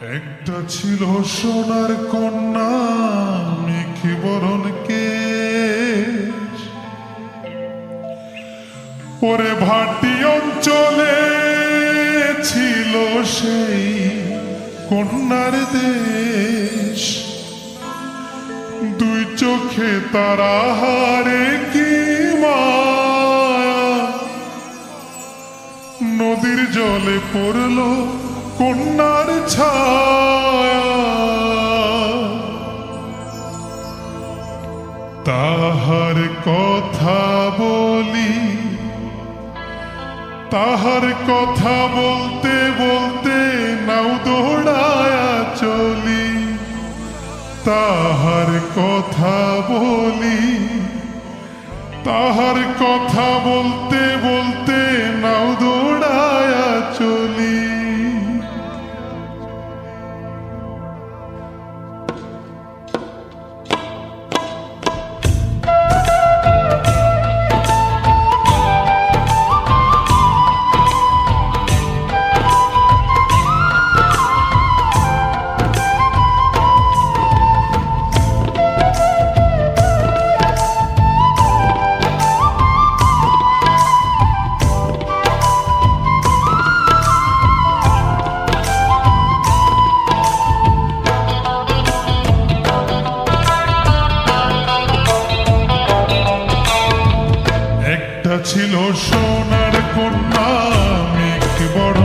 একটা ছিল সোনার কন্যা মেঘে বরণ কেশ? ওরে ভাটি অঞ্চলে ছিল সেই কন্যার দেশ। দুই চোখে তারা হারে কি নদীর জলে পড়ল কন্যার ছায়া। তাহার কথা বলি, তাহার কথা বলতে বলতে নাও দৌড়ায়া চলি। তাহার কথা বলি, তাহার কথা বলতে বলতে ছিল সোনার কন্যা মেঘ বরণ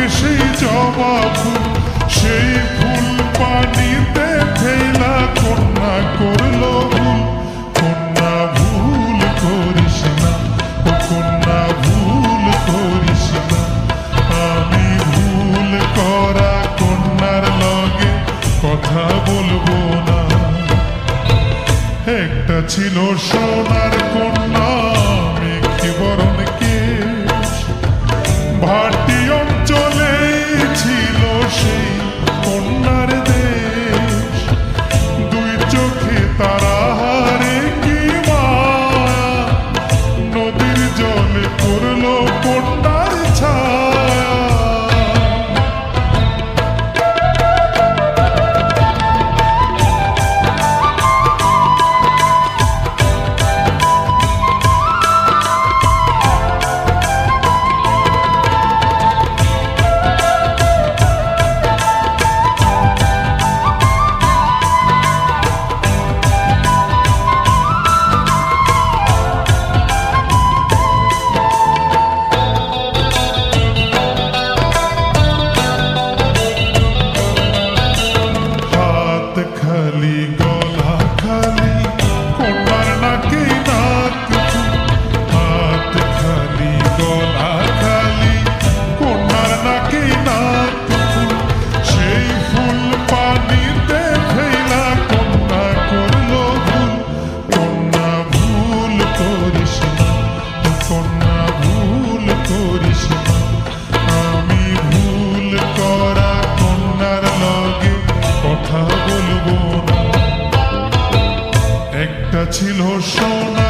কেশে জবা ফুল, সেই ফুল পানিতে কন্যা ভুল। ভুল আমি ভুল করা লগে কথা বলব না। একটা ছিল সোনার কন্যা ছিল সোনা।